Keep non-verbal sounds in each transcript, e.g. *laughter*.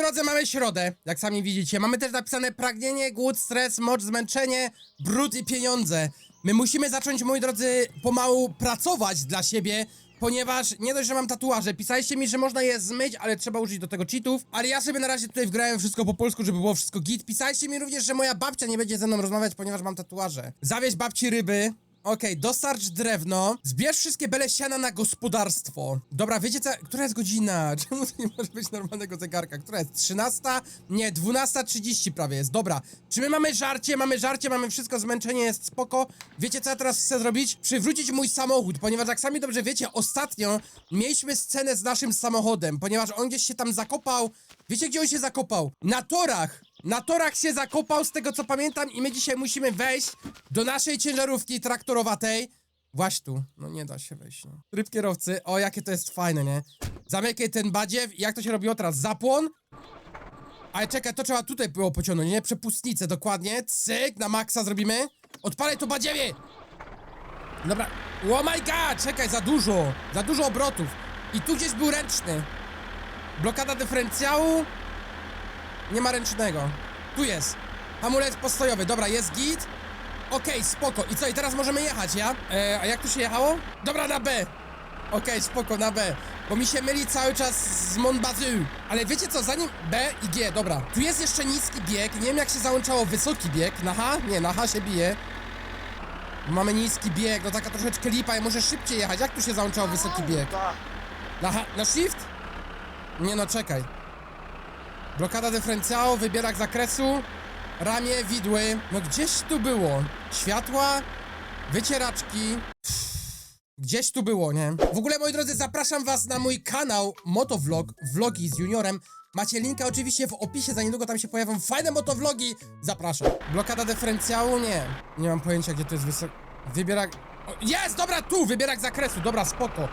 drodzy, mamy środę, jak sami widzicie. Mamy też napisane pragnienie, głód, stres, moc, zmęczenie, brud i pieniądze. My musimy zacząć, moi drodzy, pomału pracować dla siebie, ponieważ nie dość, że mam tatuaże. Pisaliście mi, że można je zmyć, ale trzeba użyć do tego cheatów. Ale ja sobie na razie tutaj wgrałem wszystko po polsku, żeby było wszystko git. Pisaliście mi również, że moja babcia nie będzie ze mną rozmawiać, ponieważ mam tatuaże. Zawieź babci ryby. Okej, dostarcz drewno. Zbierz wszystkie bele siana na gospodarstwo. Dobra, wiecie co? Która jest godzina? *laughs* Czemu to nie może być normalnego zegarka? Która jest? 13? Nie, 12.30 prawie jest. Dobra. Czy my mamy żarcie? Mamy żarcie, mamy wszystko, zmęczenie jest spoko. Wiecie co ja teraz chcę zrobić? Przywrócić mój samochód, ponieważ jak sami dobrze wiecie, ostatnio mieliśmy scenę z naszym samochodem, ponieważ on gdzieś się tam zakopał. Wiecie gdzie on się zakopał? Na torach! Na torach się zakopał, z tego co pamiętam, i my dzisiaj musimy wejść do naszej ciężarówki traktorowatej. Właśnie tu. No nie da się wejść. No. Tryb kierowcy. O, jakie to jest fajne, nie? Zamykaj ten badziew. Jak to się robiło teraz? Zapłon? Ale czekaj, to trzeba tutaj było pociągnąć, nie? Przepustnicę, dokładnie. Cyk, na maksa zrobimy. Odpalaj to badziewie! Dobra. Oh my god! Czekaj, za dużo. Za dużo obrotów. I tu gdzieś był ręczny. Blokada dyferencjału. Nie ma ręcznego. Tu jest. Hamulec postojowy. Dobra, jest git. Okej, spoko. I co, i teraz możemy jechać, ja? E, a jak tu się jechało? Dobra, na B. Okej, spoko, na B. Bo mi się myli cały czas z Monbazu. Ale wiecie co, zanim B i G, dobra. Tu jest jeszcze niski bieg. Nie wiem, jak się załączało wysoki bieg. Na H? Nie, na H się bije. Mamy niski bieg, no taka troszeczkę lipa. Ja może szybciej jechać. Jak tu się załączało wysoki bieg? Na, H, na shift? Nie no, czekaj. Blokada dyferencjału, wybierak zakresu, ramię, widły. No gdzieś tu było. Światła, wycieraczki. Gdzieś tu było, nie? W ogóle, moi drodzy, zapraszam was na mój kanał Motovlog, vlogi z juniorem. Macie linka oczywiście w opisie, za niedługo tam się pojawią fajne motovlogi. Zapraszam. Blokada dyferencjału? Nie. Nie mam pojęcia, gdzie to jest wysoko... Wybierak... Jest! Dobra, tu! Wybierak zakresu, dobra, spoko.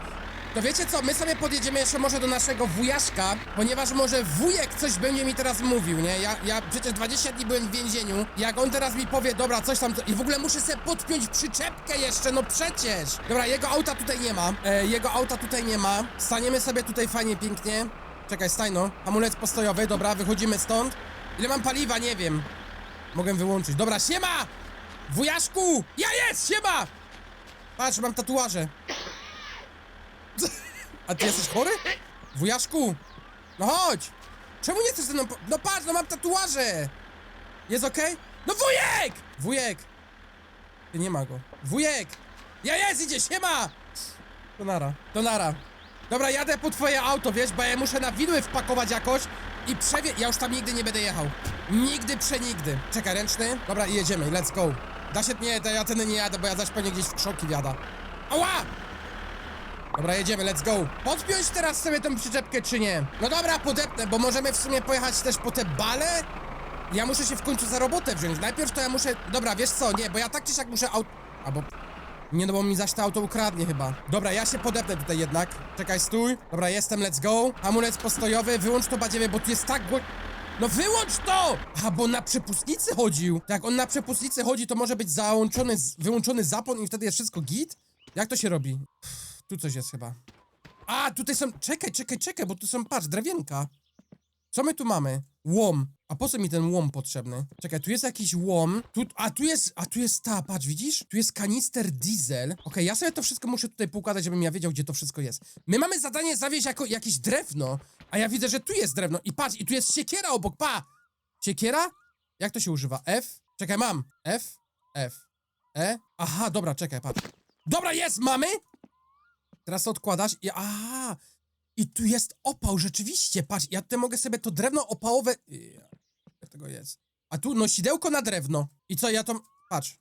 To wiecie co, my sobie podjedziemy jeszcze może do naszego wujaszka, ponieważ może wujek coś będzie mi teraz mówił, nie? Ja, ja przecież 20 dni byłem w więzieniu, jak on teraz mi powie, dobra, coś tam, i w ogóle muszę sobie podpiąć przyczepkę jeszcze, no przecież! Dobra, jego auta tutaj nie ma, e, jego auta tutaj nie ma, staniemy sobie tutaj fajnie, pięknie. Czekaj, staj no, hamulec postojowy, dobra, wychodzimy stąd. Ile mam paliwa, nie wiem. Mogę wyłączyć, dobra, siema! Wujaszku! Ja jest, siema! Patrz, mam tatuaże. A ty jesteś chory? Wujaszku! No chodź! Czemu nie chcesz ze mną po... No patrz, no mam tatuaże! Jest okej? No wujek! Wujek! Ty nie ma go. Wujek! Ja jest, idzie, siema! To nara, to nara. Dobra, jadę po twoje auto, wiesz, bo ja muszę na widły wpakować jakoś i przewie... Ja już tam nigdy nie będę jechał. Nigdy, przenigdy. Czekaj, ręczny? Dobra, i jedziemy, let's go. Da się... Nie, to ja ten nie jadę, bo ja zaś pewnie gdzieś w krzoki wjada. Ała! Dobra, jedziemy, let's go. Podpiąć teraz sobie tą przyczepkę, czy nie? No dobra, podepnę, bo możemy w sumie pojechać też po te bale? Ja muszę się w końcu za robotę wziąć. Najpierw to ja muszę... Dobra, wiesz co, nie, bo ja tak czy siak muszę aut... Albo... Nie, no bo mi zaś to auto ukradnie chyba. Dobra, ja się podepnę tutaj jednak. Czekaj, stój. Dobra, jestem, let's go. Hamulec postojowy, wyłącz to badziewie, bo tu jest tak gło... No wyłącz to! A, bo na przepustnicy chodził. Tak, on na przepustnicy chodzi, to może być załączony, wyłączony zapłon i wtedy jest wszystko git? Jak to się robi? Tu coś jest chyba. A, tutaj są... Czekaj, czekaj, czekaj, bo tu są, patrz, drewienka. Co my tu mamy? Łom. A po co mi ten łom potrzebny? Czekaj, tu jest jakiś łom. Tu, a tu jest, a tu jest ta, patrz, widzisz? Tu jest kanister diesel. Okej, ja sobie to wszystko muszę tutaj poukładać, żebym ja wiedział, gdzie to wszystko jest. My mamy zadanie zawieźć jako jakieś drewno, a ja widzę, że tu jest drewno. I patrz, i tu jest siekiera obok, pa! Siekiera? Jak to się używa? F? Czekaj, mam. F? F. E? Aha, dobra, czekaj, patrz. Dobra, jest, mamy! Teraz to odkładasz i aha! I tu jest opał, rzeczywiście, patrz, ja tutaj mogę sobie to drewno opałowe... Ja, jak tego jest? A tu nosidełko na drewno. I co, ja to... Patrz.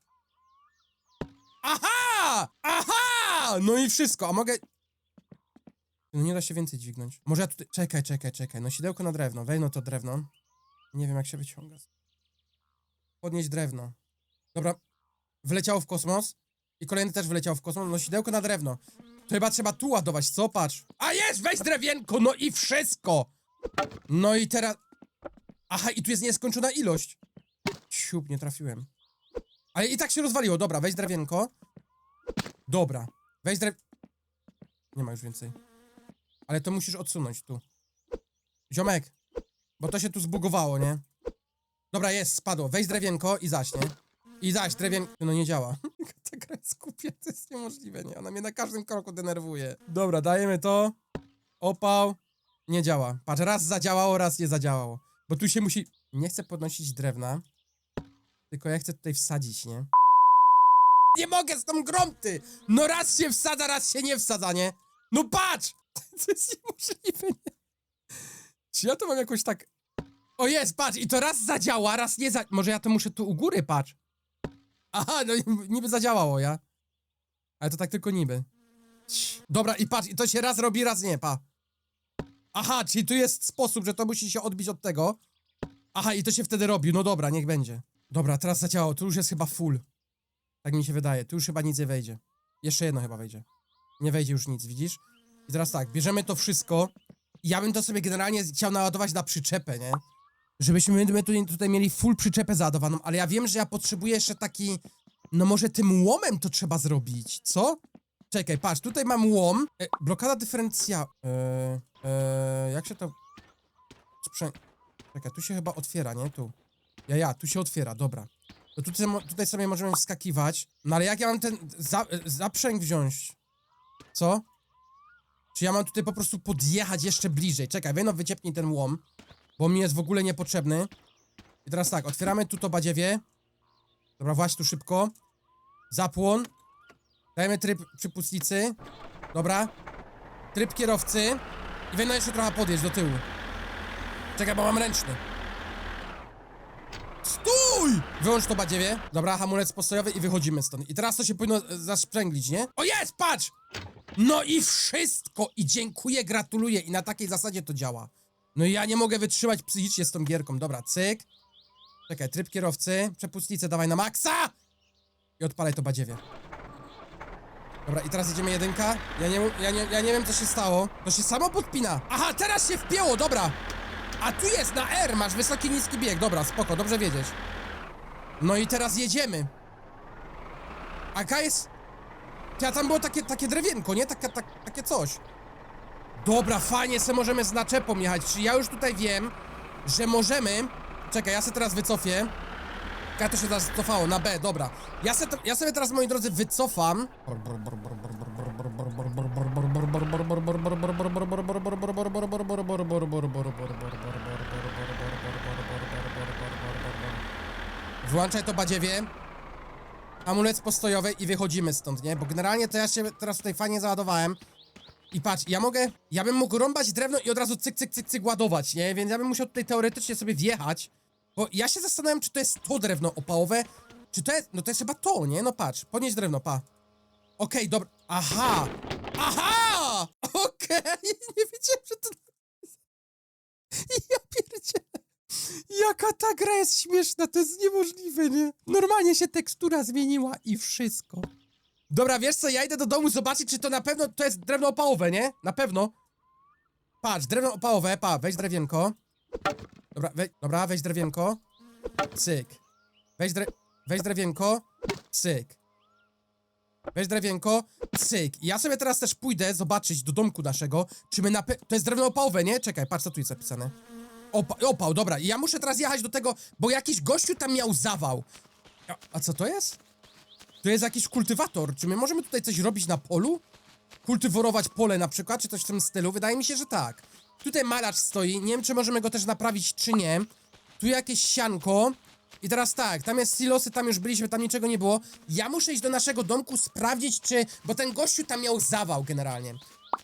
Aha! Aha! No i wszystko, a mogę... No nie da się więcej dźwignąć. Może ja tutaj... Czekaj, czekaj, czekaj. Nosidełko na drewno. Wejno to drewno. Nie wiem, jak się wyciąga. Podnieść drewno. Dobra. Wleciało w kosmos. I kolejny też wleciał w kosmos. Nosidełko na drewno. To chyba trzeba tu ładować, co? Patrz. A jest, weź drewienko, no i wszystko. No i teraz... Aha, i tu jest nieskończona ilość. Siup, nie trafiłem. Ale i tak się rozwaliło. Dobra, weź drewienko. Dobra. Weź drew... Nie ma już więcej. Ale to musisz odsunąć tu. Ziomek. Bo to się tu zbugowało, nie? Dobra, jest, spadło. Weź drewienko i zaś, nie? I zaś, drewienko... No nie działa. *laughs* Ta gra jest głupia, to jest niemożliwe, nie? Ona mnie na każdym kroku denerwuje. Dobra, dajemy to. Opał. Nie działa. Patrz, raz zadziałało, raz nie zadziałało. Bo tu się musi... Nie chcę podnosić drewna. Tylko ja chcę tutaj wsadzić, nie? Nie mogę z tą grą, ty! No raz się wsadza, raz się nie wsadza, nie? No patrz! *laughs* To jest niemożliwe, nie? Czy ja to mam jakoś tak... O jest, patrz, i to raz zadziała, raz nie za... Może ja to muszę tu u góry, patrz. Aha, no niby zadziałało, ja. Ale to tak tylko niby. Dobra, i patrz, i to się raz robi, raz nie, pa. Aha, czyli tu jest sposób, że to musi się odbić od tego. Aha, i to się wtedy robi, no dobra, niech będzie. Dobra, teraz zadziałało, tu już jest chyba full. Tak mi się wydaje, tu już chyba nic nie wejdzie. Jeszcze jedno chyba wejdzie. Nie wejdzie już nic, widzisz? I teraz tak, bierzemy to wszystko. Ja bym to sobie generalnie chciał naładować na przyczepę, nie? Żebyśmy my tutaj, tutaj mieli full przyczepę załadowaną, ale ja wiem, że ja potrzebuję jeszcze taki... No może tym łomem to trzeba zrobić, co? Czekaj, patrz, tutaj mam łom. E, blokada dyferencja... E, e, jak się to... Sprzę... Czekaj, tu się chyba otwiera, nie? Tu. Ja, ja, tu się otwiera, dobra. To tutaj, tutaj sobie możemy wskakiwać. No ale jak ja mam ten za, e, zaprzęg wziąć? Co? Czy ja mam tutaj po prostu podjechać jeszcze bliżej? Czekaj, Wejno wyciepnij ten łom, bo mi jest w ogóle niepotrzebny. I teraz tak, otwieramy tu to badziewie. Dobra, właśnie tu szybko. Zapłon. Dajemy tryb przypustnicy. Dobra. Tryb kierowcy. I Wejno jeszcze trochę podjeść do tyłu. Czekaj, bo mam ręczny. Stój! Wyłącz to badziewie. Dobra, hamulec postojowy i wychodzimy stąd. I teraz to się powinno e, zaszpręglić, nie? O jest, patrz! No i wszystko! I dziękuję, gratuluję. I na takiej zasadzie to działa. No i ja nie mogę wytrzymać psychicznie z tą gierką. Dobra, cyk. Czekaj, tryb kierowcy. Przepustnicę dawaj na maksa! I odpalaj to badziewie. Dobra, i teraz jedziemy jedynka. Ja nie, ja, nie, ja nie wiem, co się stało. To się samo podpina. Aha, teraz się wpięło, dobra. A tu jest na R, masz wysoki, niski bieg. Dobra, spoko, dobrze wiedzieć. No i teraz jedziemy. Aka jest... Ja tam było takie, takie drewienko, nie? Taka, tak, takie coś. Dobra, fajnie se możemy z naczepą jechać. Czy ja już tutaj wiem, że możemy... Czekaj, ja se teraz wycofię. Ja to się teraz cofało, na B, dobra. Ja, se, ja sobie teraz, moi drodzy, wycofam. Wyłączaj to badziewie. Amulet postojowy i wychodzimy stąd, nie? Bo generalnie to ja się teraz tutaj fajnie załadowałem. I patrz, ja mogę, ja bym mógł rąbać drewno i od razu cyk, cyk, cyk, cyk ładować, nie? Więc ja bym musiał tutaj teoretycznie sobie wjechać. Bo ja się zastanawiam, czy to jest to drewno opałowe, czy to jest, no to jest chyba to, nie? No patrz, podnieś drewno, pa. Okej, dobra, aha! Aha! *laughs* Okej, *laughs* nie wiedziałem, że to... *laughs* Ja pierdzielę. Jaka ta gra jest śmieszna, to jest niemożliwe, nie? Normalnie się tekstura zmieniła i wszystko. Dobra, wiesz co, ja idę do domu zobaczyć, czy to na pewno to jest drewno opałowe, nie? Na pewno. Patrz, drewno opałowe, pa, weź drewienko. Dobra, we, dobra, weź drewienko. Cyk. Weź, dre, weź drewienko. Cyk. Weź drewienko. Cyk. I ja sobie teraz też pójdę zobaczyć do domku naszego, czy my na. To jest drewno opałowe, nie? Czekaj, patrz co tu jest zapisane. Opa opał, dobra. I ja muszę teraz jechać do tego, bo jakiś gościu tam miał zawał. A co to jest? To jest jakiś kultywator. Czy my możemy tutaj coś robić na polu? Kultyworować pole na przykład, czy coś w tym stylu? Wydaje mi się, że tak. Tutaj malacz stoi, nie wiem czy możemy go też naprawić, czy nie. Tu jakieś sianko. I teraz tak, tam jest silosy, tam już byliśmy, tam niczego nie było. Ja muszę iść do naszego domku, sprawdzić czy... Bo ten gościu tam miał zawał generalnie.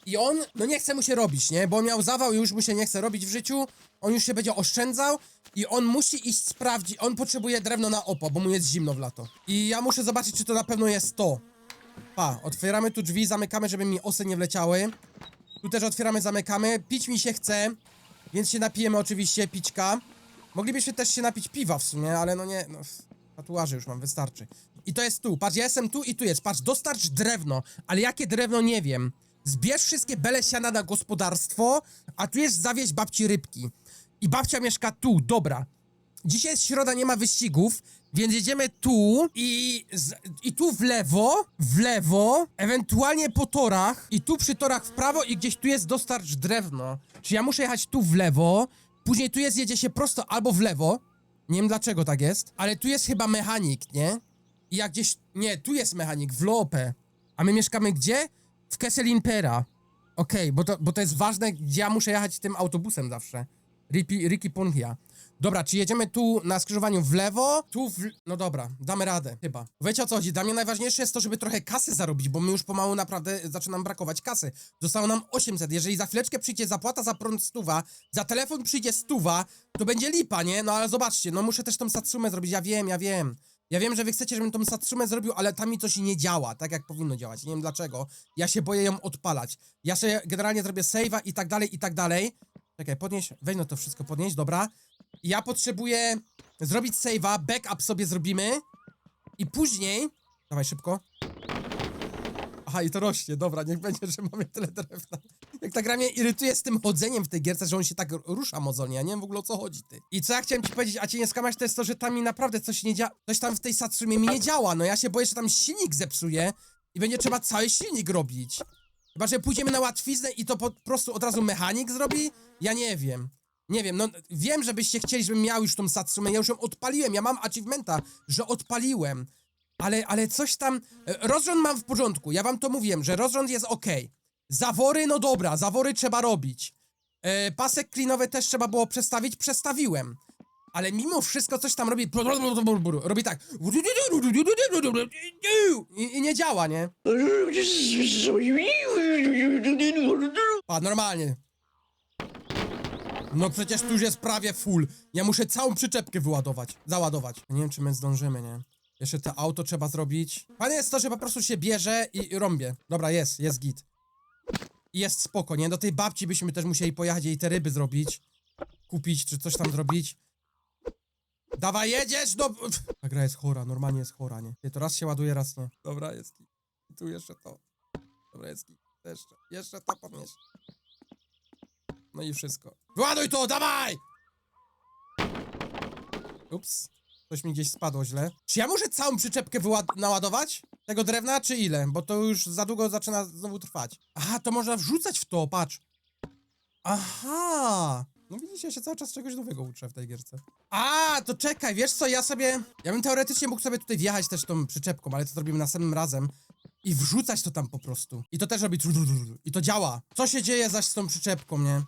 I on, no nie chce mu się robić, nie? Bo miał zawał i już mu się nie chce robić w życiu. On już się będzie oszczędzał i on musi iść sprawdzić. On potrzebuje drewno na opo, bo mu jest zimno w lato. I ja muszę zobaczyć, czy to na pewno jest to. Pa, otwieramy tu drzwi, zamykamy, żeby mi osy nie wleciały. Tu też otwieramy, zamykamy. Pić mi się chce, więc się napijemy oczywiście pićka. Moglibyśmy też się napić piwa w sumie, ale no nie, no, tatuaże już mam, wystarczy. I to jest tu, patrz, ja jestem tu i tu jest, patrz, dostarcz drewno, ale jakie drewno nie wiem. Zbierz wszystkie bele siana na gospodarstwo, a tu jest zawieź babci rybki. I babcia mieszka tu, dobra. Dzisiaj jest środa, nie ma wyścigów, więc jedziemy tu i, z, i tu w lewo, w lewo, ewentualnie po torach i tu przy torach w prawo i gdzieś tu jest dostarcz drewno. Czy ja muszę jechać tu w lewo Później tu jest, jedzie się prosto albo w lewo. Nie wiem dlaczego tak jest, ale tu jest chyba mechanik, nie? I jak gdzieś. Nie, tu jest mechanik, w Lope. A my mieszkamy gdzie? W Kessel-Impera. Okej, bo, to, bo to jest ważne, gdzie ja muszę jechać tym autobusem zawsze. Ricky, Ricky Pongia. Dobra, czy jedziemy tu na skrzyżowaniu w lewo? Tu w... No dobra, damy radę, chyba. Wiecie o co chodzi? Dla mnie najważniejsze jest to, żeby trochę kasy zarobić, bo my już pomału naprawdę zaczyna nam brakować kasy. Zostało nam 800. Jeżeli za chwileczkę przyjdzie zapłata za prąd stuwa, za telefon przyjdzie stuwa, to będzie lipa, nie? No ale zobaczcie, no muszę też tą satsumę zrobić, ja wiem, ja wiem. Ja wiem, że wy chcecie, żebym tą satsumę zrobił, ale tam mi coś nie działa, tak jak powinno działać. Nie wiem dlaczego. Ja się boję ją odpalać. Ja sobie generalnie zrobię save'a i tak dalej, i tak dalej. Czekaj, podnieś, weź no to wszystko podnieść, dobra. Ja potrzebuję zrobić save'a, backup sobie zrobimy i później... Dawaj szybko. Aha, i to rośnie, dobra, niech będzie, że mamy tyle drewna. Jak ta gra mnie irytuje z tym chodzeniem w tej gierce, że on się tak rusza mozolnie, ja nie wiem w ogóle o co chodzi, ty. I co ja chciałem ci powiedzieć, a cię nie skamać, to jest to, że tam mi naprawdę coś nie działa, coś tam w tej Satsumie mi nie działa, no ja się boję, że tam silnik zepsuje i będzie trzeba cały silnik robić. Chyba, że pójdziemy na łatwiznę i to po prostu od razu mechanik zrobi? Ja nie wiem. Nie wiem, no wiem, żebyście chcieli, żebym miał już tą Satsumę, ja już ją odpaliłem, ja mam achievementa, że odpaliłem. Ale, ale coś tam. e, Rozrząd mam w porządku. Ja wam to mówiłem, że rozrząd jest ok. Zawory, no dobra, zawory trzeba robić. E, pasek klinowy też trzeba było przestawić, przestawiłem. Ale mimo wszystko coś tam robi. Robi tak. I, i nie działa, nie? A normalnie. No przecież tu już jest prawie full. Ja muszę całą przyczepkę wyładować, załadować. Nie wiem, czy my zdążymy, nie? Jeszcze te auto trzeba zrobić. Fajne jest to, że po prostu się bierze i, i rąbie. Dobra, jest, jest git. I jest spoko, nie? Do tej babci byśmy też musieli pojechać jej te ryby zrobić. Kupić, czy coś tam zrobić. Dawaj, jedziesz do... Ta gra jest chora, normalnie jest chora, nie? Nie, to raz się ładuje, raz nie. Dobra, jest git. I tu jeszcze to. Dobra, jest git. Jeszcze, jeszcze to podnieś. No i wszystko. Wyładuj to, dawaj! Ups. Coś mi gdzieś spadło źle. Czy ja muszę całą przyczepkę naładować? Tego drewna, czy ile? Bo to już za długo zaczyna znowu trwać. Aha, to można wrzucać w to, patrz. Aha! No widzicie, ja się cały czas czegoś nowego uczę w tej gierce. A, to czekaj, wiesz co, ja sobie... Ja bym teoretycznie mógł sobie tutaj wjechać też tą przyczepką, ale to zrobimy następnym razem. I wrzucać to tam po prostu. I to też robi... I to działa. Co się dzieje zaś z tą przyczepką, nie?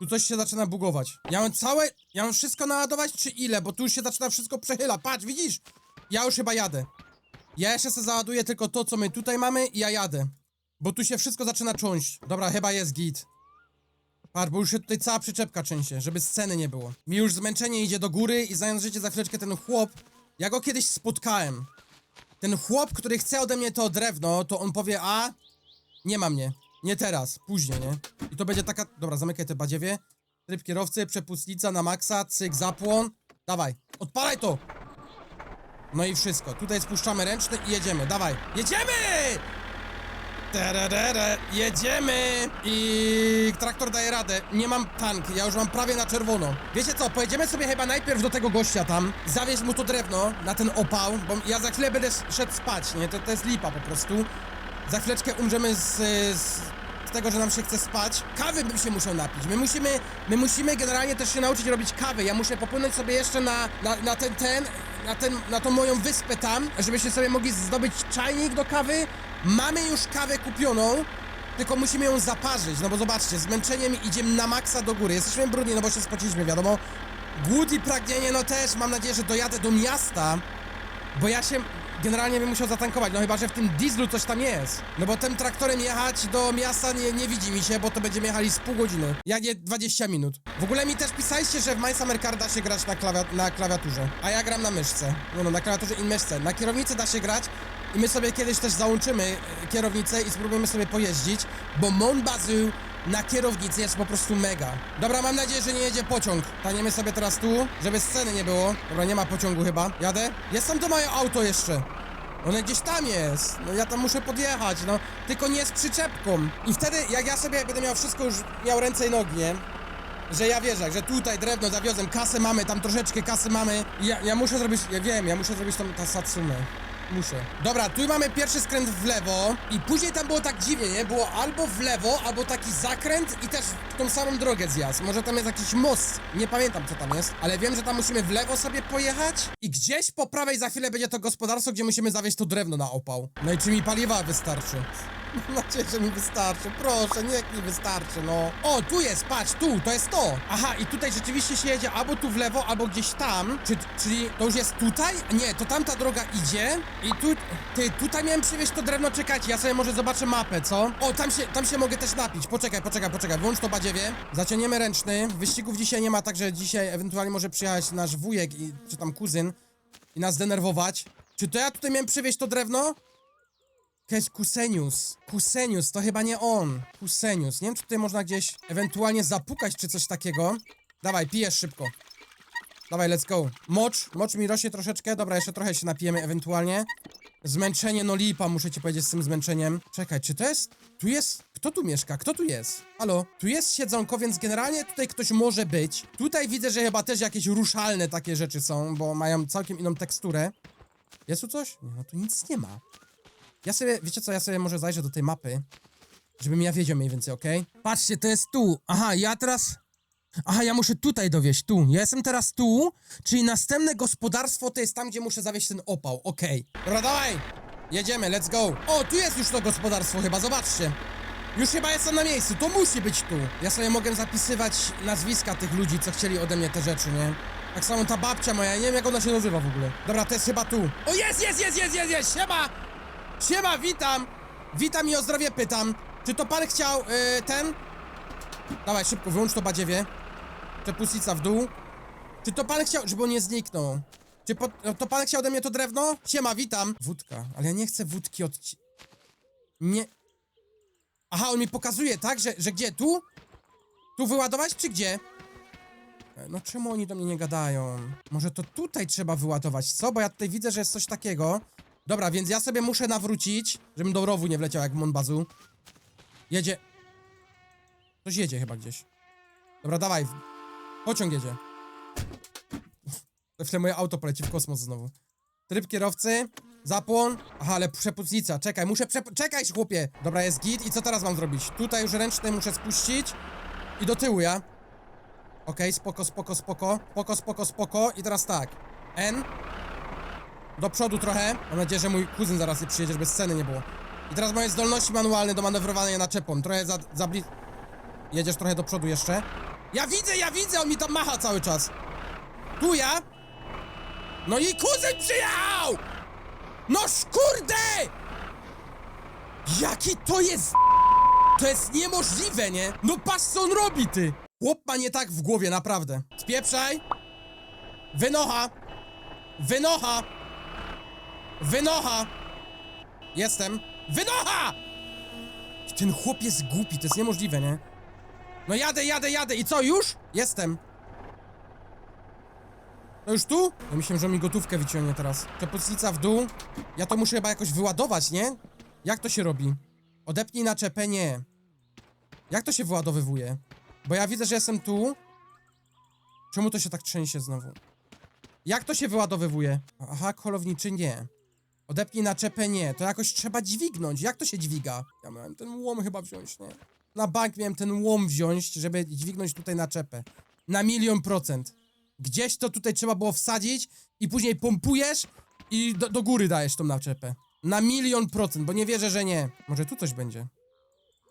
Tu coś się zaczyna bugować. Ja mam całe... Ja mam wszystko naładować, czy ile? Bo tu już się zaczyna wszystko przechyla. Patrz, widzisz? Ja już chyba jadę. Ja jeszcze sobie załaduję tylko to, co my tutaj mamy i ja jadę. Bo tu się wszystko zaczyna cząść. Dobra, chyba jest git. Patrz, bo już się tutaj cała przyczepka częsie, żeby sceny nie było. Mi już zmęczenie idzie do góry i znając życie za chwileczkę ten chłop... Ja go kiedyś spotkałem. Ten chłop, który chce ode mnie to drewno, to on powie, a... Nie ma mnie. Nie teraz, później, nie? I to będzie taka... Dobra, zamykaj te badziewie. Tryb kierowcy, przepustnica na maksa, cyk, zapłon. Dawaj, odpalaj to! No i wszystko. Tutaj spuszczamy ręczny i jedziemy. Dawaj. Jedziemy! Tererere, jedziemy! I traktor daje radę. Nie mam tank, ja już mam prawie na czerwono. Wiecie co, pojedziemy sobie chyba najpierw do tego gościa tam, zawieź mu to drewno na ten opał, bo ja za chwilę będę szedł spać, nie? To, to jest lipa po prostu. Za chwileczkę umrzemy z, z, z tego, że nam się chce spać. Kawy bym się musiał napić. My musimy, my musimy generalnie też się nauczyć robić kawy. Ja muszę popłynąć sobie jeszcze na, na, na ten, ten, na ten, na tą moją wyspę tam, żebyśmy sobie mogli zdobyć czajnik do kawy. Mamy już kawę kupioną, tylko musimy ją zaparzyć, no bo zobaczcie, zmęczeniem idziemy na maksa do góry. Jesteśmy brudni, no bo się spociliśmy, wiadomo. Głód i pragnienie, no też, mam nadzieję, że dojadę do miasta, bo ja się generalnie bym musiał zatankować, no chyba, że w tym dieslu coś tam jest. No bo tym traktorem jechać do miasta nie, nie widzi mi się, bo to będziemy jechali z pół godziny. Jak nie 20 minut. W ogóle mi też pisaliście, że w My Summer Car da się grać na, na klawiaturze. A ja gram na myszce. Nie no, na klawiaturze i myszce. Na kierownicy da się grać i my sobie kiedyś też załączymy e, kierownicę i spróbujemy sobie pojeździć, bo Mon Bazou na kierownicy jest po prostu mega. Dobra, mam nadzieję, że nie jedzie pociąg. Taniemy sobie teraz tu, żeby sceny nie było. Dobra, nie ma pociągu chyba. Jadę? Jest tam to moje auto jeszcze. Ono gdzieś tam jest. No ja tam muszę podjechać, no. Tylko nie z przyczepką. I wtedy, jak ja sobie będę miał wszystko już, miał ręce i nogi, nie? Że ja wierzę, że tutaj drewno zawiozłem, kasę mamy, tam troszeczkę kasy mamy. I ja, ja muszę zrobić, ja wiem, ja muszę zrobić tam ta Satsumę. Muszę. Dobra, tu mamy pierwszy skręt w lewo i później tam było tak dziwnie, nie? Było albo w lewo, albo taki zakręt i też w tą samą drogę zjazd. Może tam jest jakiś most, nie pamiętam co tam jest, ale wiem, że tam musimy w lewo sobie pojechać i gdzieś po prawej za chwilę będzie to gospodarstwo, gdzie musimy zawieźć to drewno na opał. No i czy mi paliwa wystarczy? Mam nadzieję, że mi wystarczy. Proszę, niech mi wystarczy, no. O, tu jest, patrz, tu, to jest to. Aha, i tutaj rzeczywiście się jedzie albo tu w lewo, albo gdzieś tam. Czy, czyli to już jest tutaj? Nie, to tamta droga idzie. I tu, ty, tutaj miałem przywieźć to drewno, czekajcie, ja sobie może zobaczę mapę, co? O, tam się, tam się mogę też napić. Poczekaj, poczekaj, poczekaj, włącz to badziewie. Zaciągniemy ręczny. Wyścigów dzisiaj nie ma, także dzisiaj ewentualnie może przyjechać nasz wujek, i, czy tam kuzyn i nas denerwować. Czy to ja tutaj miałem przywieźć to drewno? Jest Kusenius. Kusenius, to chyba nie on. Kusenius. Nie wiem, czy tutaj można gdzieś ewentualnie zapukać, czy coś takiego. Dawaj, pijesz szybko. Dawaj, let's go. Mocz, mocz mi rośnie troszeczkę. Dobra, jeszcze trochę się napijemy ewentualnie. Zmęczenie, no lipa, muszę ci powiedzieć z tym zmęczeniem. Czekaj, czy to jest... Tu jest... Kto tu mieszka? Kto tu jest? Halo? Tu jest siedzonko, więc generalnie tutaj ktoś może być. Tutaj widzę, że chyba też jakieś ruszalne takie rzeczy są, bo mają całkiem inną teksturę. Jest tu coś? No tu nic nie ma. Ja sobie, wiecie co, ja sobie może zajrzę do tej mapy, żebym ja wiedział mniej więcej, okej? Patrzcie, to jest tu. Aha, ja teraz... Aha, ja muszę tutaj dowieść, tu. Ja jestem teraz tu, czyli następne gospodarstwo to jest tam, gdzie muszę zawieźć ten opał, okej. Dobra, dawaj! Jedziemy, let's go. O, tu jest już to gospodarstwo chyba, zobaczcie. Już chyba jestem na miejscu, to musi być tu. Ja sobie mogę zapisywać nazwiska tych ludzi, co chcieli ode mnie te rzeczy, nie? Tak samo ta babcia moja, nie wiem jak ona się nazywa w ogóle. Dobra, to jest chyba tu. O, jest, jest, jest, jest, jest, jest, siema! Siema, witam! Witam i o zdrowie pytam. Czy to pan chciał, yy, ten? Dawaj, szybko, wyłącz to badziewie. Przepustnica w dół. Czy to pan chciał, żeby on nie zniknął? Czy po, to pan chciał ode mnie to drewno? Siema, witam. Wódka, ale ja nie chcę wódki od... Nie... Aha, on mi pokazuje, tak? Że, że gdzie? Tu? Tu wyładować, czy gdzie? E, No czemu oni do mnie nie gadają? Może to tutaj trzeba wyładować, co? Bo ja tutaj widzę, że jest coś takiego. Dobra, więc ja sobie muszę nawrócić, żebym do rowu nie wleciał jak Monbazu. Jedzie. Coś jedzie chyba gdzieś. Dobra, dawaj. Pociąg jedzie. W tle moje auto poleci w kosmos znowu. Tryb kierowcy, zapłon. Aha, ale przepustnica, czekaj, muszę przep... Czekaj, chłopie! Dobra, jest git i co teraz mam zrobić? Tutaj już ręczny muszę spuścić i do tyłu ja. Okej, spoko, spoko, spoko. Spoko, spoko, spoko. I teraz tak. N. Do przodu trochę. Mam nadzieję, że mój kuzyn zaraz nie przyjedzie, żeby sceny nie było. I teraz moje zdolności manualne do manewrowania naczepą. Trochę za, za bli... Jedziesz trochę do przodu jeszcze. Ja widzę, ja widzę, on mi tam macha cały czas. Tu ja. No i kuzyn przyjechał! No kurde! Jaki to jest... *laughs* To jest niemożliwe, nie? No patrz co on robi, ty! Chłop ma nie tak w głowie, naprawdę. Spieprzaj! Wynocha! Wynocha! Wynocha! Jestem. Wynocha! Ten chłop jest głupi, to jest niemożliwe, nie? No jadę, jadę, jadę i co, już? Jestem. To już tu? Ja myślałem, że mi gotówkę wyciągnie teraz. Przepustnica w dół. Ja to muszę chyba jakoś wyładować, nie? Jak to się robi? Odepnij naczepę, nie. Jak to się wyładowywuje? Bo ja widzę, że jestem tu. Czemu to się tak trzęsie znowu? Jak to się wyładowywuje? Aha, kolowniczy nie. Odepnij naczepę nie. To jakoś trzeba dźwignąć. Jak to się dźwiga? Ja miałem ten łom chyba wziąć, nie? Na bank miałem ten łom wziąć, żeby dźwignąć tutaj naczepę. Na milion procent. Gdzieś to tutaj trzeba było wsadzić i później pompujesz i do, do góry dajesz tą naczepę. Na milion procent, bo nie wierzę, że nie. Może tu coś będzie.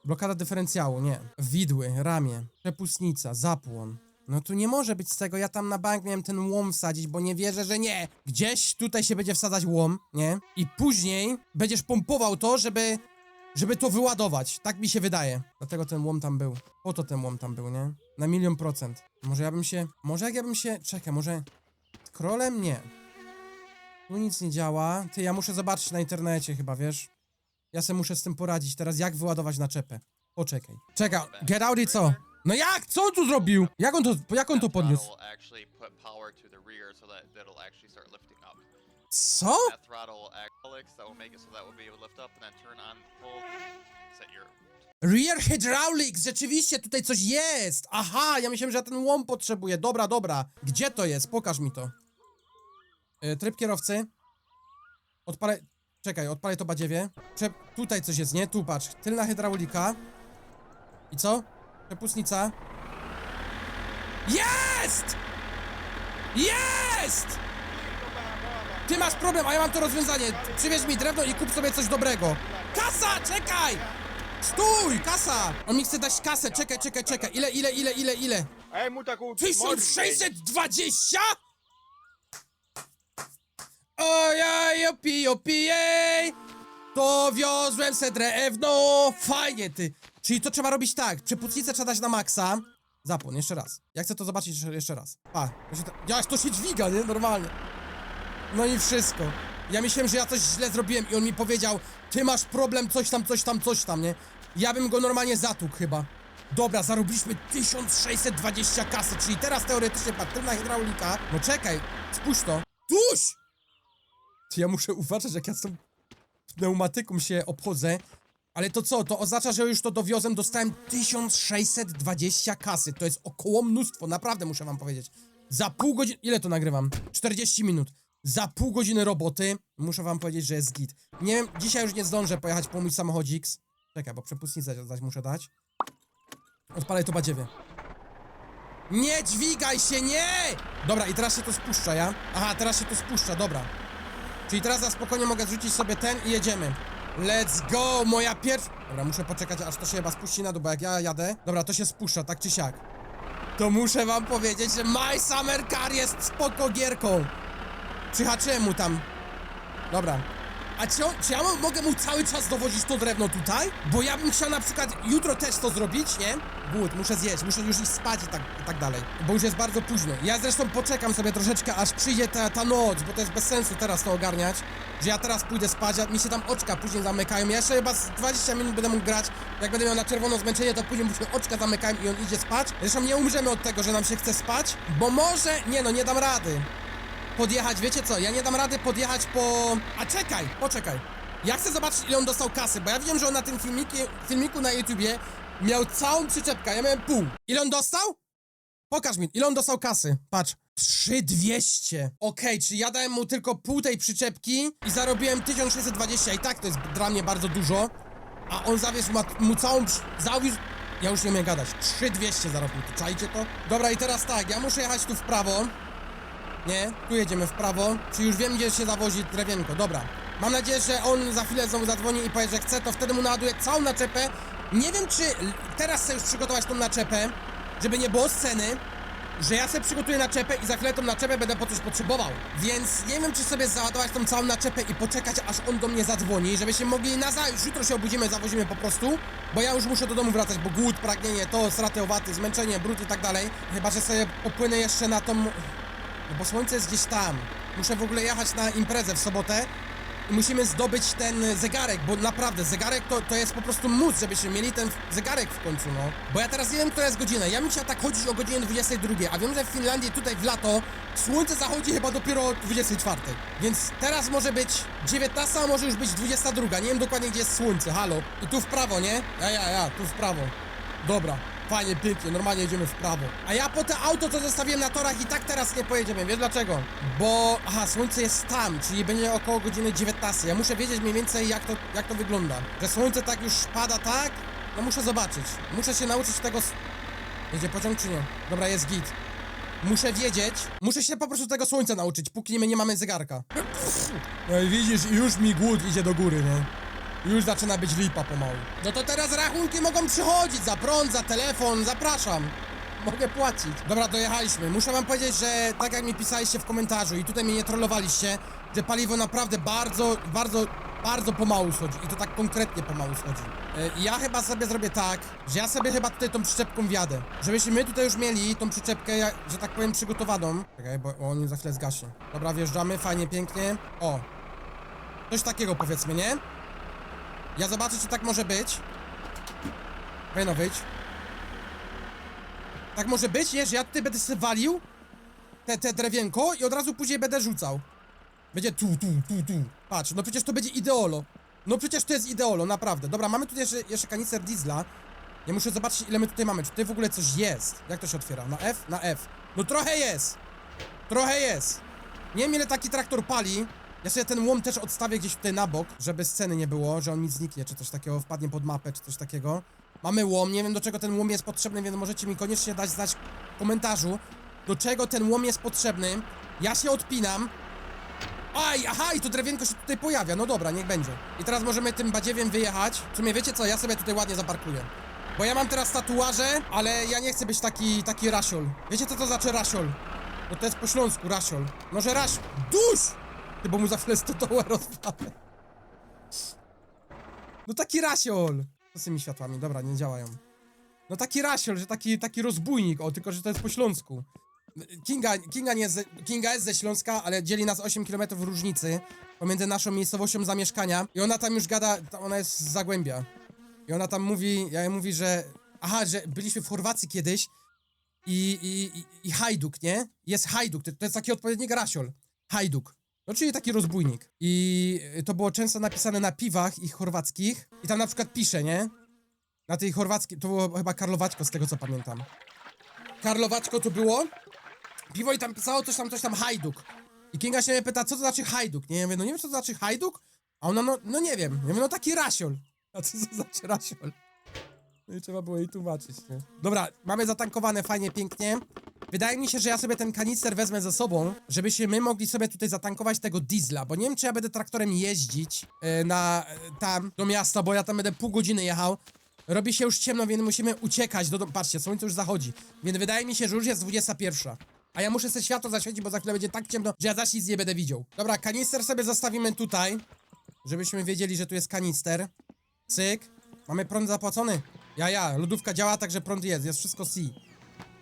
Blokada dyferencjału, nie. Widły, ramię, przepustnica, zapłon. No tu nie może być z tego, ja tam na bank miałem ten łom wsadzić, bo nie wierzę, że nie. Gdzieś tutaj się będzie wsadzać łom, nie? I później będziesz pompował to, żeby, żeby to wyładować. Tak mi się wydaje. Dlatego ten łom tam był. Po to ten łom tam był, nie? Na milion procent. Może ja bym się, może jak ja bym się, czekaj, może krolem? Nie. Tu nic nie działa. Ty, ja muszę zobaczyć na internecie chyba, wiesz? Ja se muszę z tym poradzić teraz, jak wyładować naczepę. Poczekaj. Czekaj, get out i co? No jak? Co on tu zrobił? Jak on to, jak on to podniósł? Co? Rear hydraulics, rzeczywiście tutaj coś jest! Aha, ja myślałem, że ja ten łom potrzebuję. Dobra, dobra. Gdzie to jest? Pokaż mi to. Yy, tryb kierowcy. Odpalę... Czekaj, odpalę to badziewie. Prze... Tutaj coś jest, nie? Tu patrz. Tylna hydraulika. I co? Przepustnica. Jest! Jest! Ty masz problem, a ja mam to rozwiązanie. Przywieź mi drewno i kup sobie coś dobrego. Kasa, czekaj! Stój, kasa! On mi chce dać kasę, czekaj, czekaj, czekaj. Ile, ile, ile, ile, ile? Ej, mu taką... 1620? Ojej, opi, opijej! To wiozłem se drewno! Fajnie, ty! Czyli to trzeba robić tak, przepustnicę trzeba dać na maksa. Zapłon, jeszcze raz. Ja chcę to zobaczyć jeszcze, raz. A, to się. Jak to się dźwiga, nie? Normalnie. No i wszystko. Ja myślałem, że ja coś źle zrobiłem i on mi powiedział Ty masz problem, coś tam, coś tam, coś tam, nie? Ja bym go normalnie zatukł chyba. Dobra, zarobiliśmy 1620 kasy, czyli teraz teoretycznie patrylna hydraulika. No czekaj, spójrz to. Tuś! Ty, ja muszę uważać, jak ja z tą pneumatyką się obchodzę. Ale to co? To oznacza, że już to dowiozłem, dostałem 1620 kasy. To jest około mnóstwo, naprawdę muszę wam powiedzieć. Za pół godziny... Ile to nagrywam? 40 minut. Za pół godziny roboty muszę wam powiedzieć, że jest git. Nie wiem, dzisiaj już nie zdążę pojechać po mój samochodzik. Czekaj, bo przepustnicę dać muszę dać. Odpalaj to badziewie. Nie dźwigaj się, nie! Dobra, i teraz się to spuszcza, ja? Aha, teraz się to spuszcza, dobra. Czyli teraz na spokojnie mogę zrzucić sobie ten i jedziemy. Let's go, moja pierwsza... Dobra, muszę poczekać, aż to się chyba spuści na dół, bo jak ja jadę... Dobra, to się spuszcza, tak czy siak. To muszę wam powiedzieć, że My Summer Car jest spoko gierką. Przyhaczyłem mu tam. Dobra. A czy, czy ja mo- mogę mu cały czas dowozić to drewno tutaj? Bo ja bym chciał na przykład jutro też to zrobić, nie? Głód, muszę zjeść, muszę już iść spać i tak, i tak dalej. Bo już jest bardzo późno. Ja zresztą poczekam sobie troszeczkę, aż przyjdzie ta, ta noc, bo to jest bez sensu teraz to ogarniać. Że ja teraz pójdę spać, a mi się tam oczka później zamykają. Ja jeszcze chyba z 20 minut będę mógł grać. Jak będę miał na czerwono zmęczenie, to później mu się oczka zamykają i on idzie spać. Zresztą nie umrzemy od tego, że nam się chce spać, bo może... Nie no, nie dam rady podjechać, wiecie co, ja nie dam rady podjechać po... A czekaj, poczekaj. Ja chcę zobaczyć, ile on dostał kasy, bo ja wiem, że on na tym filmiki, filmiku na YouTubie miał całą przyczepkę, ja miałem pół. Ile on dostał? Pokaż mi, ile on dostał kasy. Patrz. 3200. Okej, czyli ja dałem mu tylko pół tej przyczepki i zarobiłem 1620 i tak to jest dla mnie bardzo dużo. A on zawiózł ma, mu całą... Zawiózł... Ja już nie umiem gadać. 3200 zarobił, czajcie to? Dobra, i teraz tak, ja muszę jechać tu w prawo. Nie, tu jedziemy w prawo. Czy już wiem, gdzie się zawozi drewienko? Dobra. Mam nadzieję, że on za chwilę znowu zadzwoni i powie, że chce, to wtedy mu naładuję całą naczepę. Nie wiem, czy teraz chcę już przygotować tą naczepę, żeby nie było sceny, że ja sobie przygotuję naczepę i za chwilę tą naczepę będę po coś potrzebował. Więc nie wiem, czy sobie załadować tą całą naczepę i poczekać, aż on do mnie zadzwoni, żebyśmy mogli na za... już jutro się obudzimy, zawozimy po prostu, bo ja już muszę do domu wracać, bo głód, pragnienie, to, straty owaty, zmęczenie, brud i tak dalej. Chyba, że sobie popłynę jeszcze na tą... No bo słońce jest gdzieś tam. Muszę w ogóle jechać na imprezę w sobotę i musimy zdobyć ten zegarek, bo naprawdę zegarek to, to jest po prostu mus, żebyśmy mieli ten zegarek w końcu, no. Bo ja teraz nie wiem, która jest godzina. Ja bym chciał tak chodzić o godzinie 22, a wiem, że w Finlandii tutaj w lato słońce zachodzi chyba dopiero o 24. Więc teraz może być 19, a może już być 22. Nie wiem dokładnie, gdzie jest słońce, halo. I tu w prawo, nie? Ja, ja, ja, tu w prawo. Dobra. Fajnie, pięknie, normalnie jedziemy w prawo. A ja po te auto, co zostawiłem na torach i tak teraz nie pojedziemy. Wiesz dlaczego? Bo, aha, słońce jest tam, czyli będzie około godziny 19. Ja muszę wiedzieć mniej więcej, jak to, jak to wygląda. Że słońce tak już pada, tak? No muszę zobaczyć. Muszę się nauczyć tego... Jedzie pociąg czy nie? Dobra, jest git. Muszę wiedzieć, muszę się po prostu tego słońca nauczyć, póki nie, nie mamy zegarka. No i widzisz, już mi głód idzie do góry, nie? Już zaczyna być lipa pomału. No to teraz rachunki mogą przychodzić za prąd, za telefon, zapraszam. Mogę płacić. Dobra, dojechaliśmy. Muszę wam powiedzieć, że tak jak mi pisaliście w komentarzu i tutaj mnie nie trollowaliście, że paliwo naprawdę bardzo, bardzo, bardzo pomału schodzi. I to tak konkretnie pomału schodzi. E, Ja chyba sobie zrobię tak, że ja sobie chyba tutaj tą przyczepką wjadę. Żebyśmy my tutaj już mieli tą przyczepkę, że tak powiem, przygotowaną. Czekaj, bo on za chwilę zgaśnie. Dobra, wjeżdżamy, fajnie, pięknie. O. Coś takiego powiedzmy, nie? Ja zobaczę, czy tak może być. Powinno być. Tak może być? Że ja tutaj będę sobie walił te, te drewienko i od razu później będę rzucał. Będzie tu, tu, tu, tu. Patrz, no przecież to będzie ideolo. No przecież to jest ideolo, naprawdę. Dobra, mamy tu jeszcze, jeszcze kanister diesla. Ja muszę zobaczyć, ile my tutaj mamy. Czy tutaj w ogóle coś jest? Jak to się otwiera? Na F? Na F. No trochę jest. Trochę jest. Nie wiem, ile taki traktor pali. Ja sobie ten łom też odstawię gdzieś tutaj na bok, żeby sceny nie było, że on mi zniknie, czy coś takiego, wpadnie pod mapę, czy coś takiego. Mamy łom, nie wiem do czego ten łom jest potrzebny, więc możecie mi koniecznie dać znać w komentarzu, do czego ten łom jest potrzebny. Ja się odpinam. Aj, aha, i to drewienko się tutaj pojawia, no dobra, niech będzie. I teraz możemy tym badziewiem wyjechać. W sumie wiecie co, ja sobie tutaj ładnie zaparkuję. Bo ja mam teraz tatuaże, ale ja nie chcę być taki, taki rasiol. Wiecie co to znaczy rasiol? No to jest po śląsku rasiol. No że raś... Dusz! Bo mu za chwilę stodołę rozwalę. No taki rasiol. Co z tymi światłami? Dobra, nie działają. No taki rasiol, że taki, taki rozbójnik, o, tylko że to jest po śląsku. Kinga, Kinga, nie jest ze, Kinga jest ze Śląska, ale dzieli nas 8 km różnicy pomiędzy naszą miejscowością zamieszkania i ona tam już gada, ona jest z Zagłębia. I ona tam mówi, ja jej mówi, że aha, że byliśmy w Chorwacji kiedyś i, i, i, i Hajduk, nie? Jest Hajduk, to, to jest taki odpowiednik Rasiol. Hajduk. No czyli taki rozbójnik. I y, to było często napisane na piwach ich chorwackich i tam na przykład pisze, nie? Na tej chorwackiej, to było chyba Karlowaćko z tego co pamiętam. Karlowaćko to było piwo i tam pisało coś tam, coś tam hajduk. I Kinga się mnie pyta, co to znaczy hajduk, nie? Ja mówię, no nie wiem, co to znaczy hajduk, a ona, no, no nie wiem. Ja mówię, no taki rasiol. A co to znaczy rasiol? No i trzeba było jej tłumaczyć, nie? Dobra, mamy zatankowane fajnie, pięknie. Wydaje mi się, że ja sobie ten kanister wezmę ze sobą, żebyśmy my mogli sobie tutaj zatankować tego diesla, bo nie wiem, czy ja będę traktorem jeździć e, na e, tam, do miasta, bo ja tam będę pół godziny jechał. Robi się już ciemno, więc musimy uciekać do domu. Patrzcie, słońce już zachodzi. Więc wydaje mi się, że już jest 21. A ja muszę sobie światło zaświecić, bo za chwilę będzie tak ciemno, że ja zaś nic nie będę widział. Dobra, kanister sobie zostawimy tutaj, żebyśmy wiedzieli, że tu jest kanister. Cyk. Mamy prąd zapłacony. Ja, ja, lodówka działa, także prąd jest, jest wszystko C.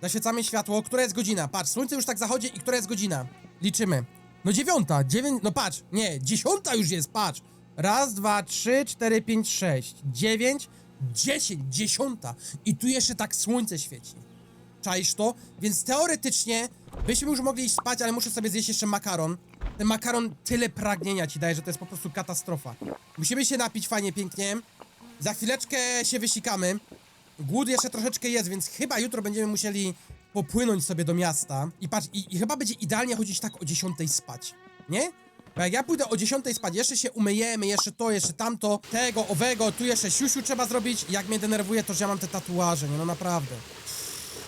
Zaświecamy światło. Która jest godzina? Patrz, słońce już tak zachodzi i która jest godzina? Liczymy. No dziewiąta, dziewięć, no patrz, nie, dziesiąta już jest, patrz. Raz, dwa, trzy, cztery, pięć, sześć, dziewięć, dziesięć, dziesiąta. I tu jeszcze tak słońce świeci. Czaisz to? Więc teoretycznie byśmy już mogli iść spać, ale muszę sobie zjeść jeszcze makaron. Ten makaron tyle pragnienia ci daje, że to jest po prostu katastrofa. Musimy się napić fajnie, pięknie. Za chwileczkę się wysikamy. Głód jeszcze troszeczkę jest, więc chyba jutro będziemy musieli popłynąć sobie do miasta. I patrz, i, i chyba będzie idealnie chodzić tak o 10 spać. Nie? Bo jak ja pójdę o 10 spać, jeszcze się umyjemy, jeszcze to, jeszcze tamto, tego, owego, tu jeszcze siusiu trzeba zrobić. Jak mnie denerwuje to, że ja mam te tatuaże, nie no naprawdę.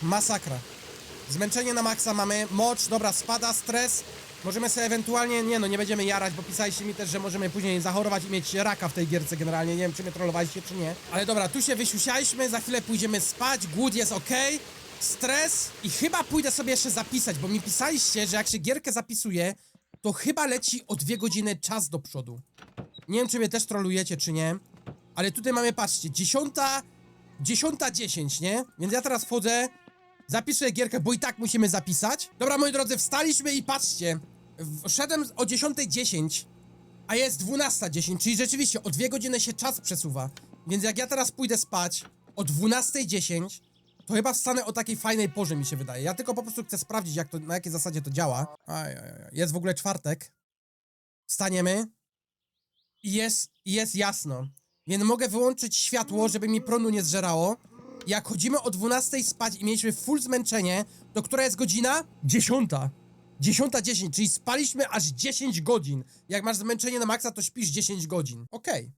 Masakra. Zmęczenie na maksa mamy, mocz, dobra, spada stres. Możemy sobie ewentualnie, nie no, nie będziemy jarać, bo pisaliście mi też, że możemy później zachorować i mieć raka w tej gierce generalnie. Nie wiem, czy mnie trollowaliście, czy nie. Ale dobra, tu się wysiusialiśmy, za chwilę pójdziemy spać, głód jest ok, stres i chyba pójdę sobie jeszcze zapisać, bo mi pisaliście, że jak się gierkę zapisuje, to chyba leci o dwie godziny czas do przodu. Nie wiem, czy mnie też trolujecie, czy nie. Ale tutaj mamy, patrzcie, dziesiąta, dziesiąta dziesięć, nie? Więc ja teraz wchodzę, zapisuję gierkę, bo i tak musimy zapisać. Dobra, moi drodzy, wstaliśmy i patrzcie. W- Szedłem o 10.10, a jest 12.10, czyli rzeczywiście o dwie godziny się czas przesuwa. Więc jak ja teraz pójdę spać o 12.10, to chyba wstanę o takiej fajnej porze, mi się wydaje. Ja tylko po prostu chcę sprawdzić, jak to, na jakiej zasadzie to działa. Aj, aj, aj. Jest w ogóle czwartek. Wstaniemy. I jest, jest jasno. Więc mogę wyłączyć światło, żeby mi prądu nie zżerało. Jak chodzimy o 12 spać i mieliśmy full zmęczenie, to która jest godzina? Dziesiąta. Dziesiąta dziesięć, czyli spaliśmy aż 10 godzin. Jak masz zmęczenie na maksa, to śpisz 10 godzin. Okej.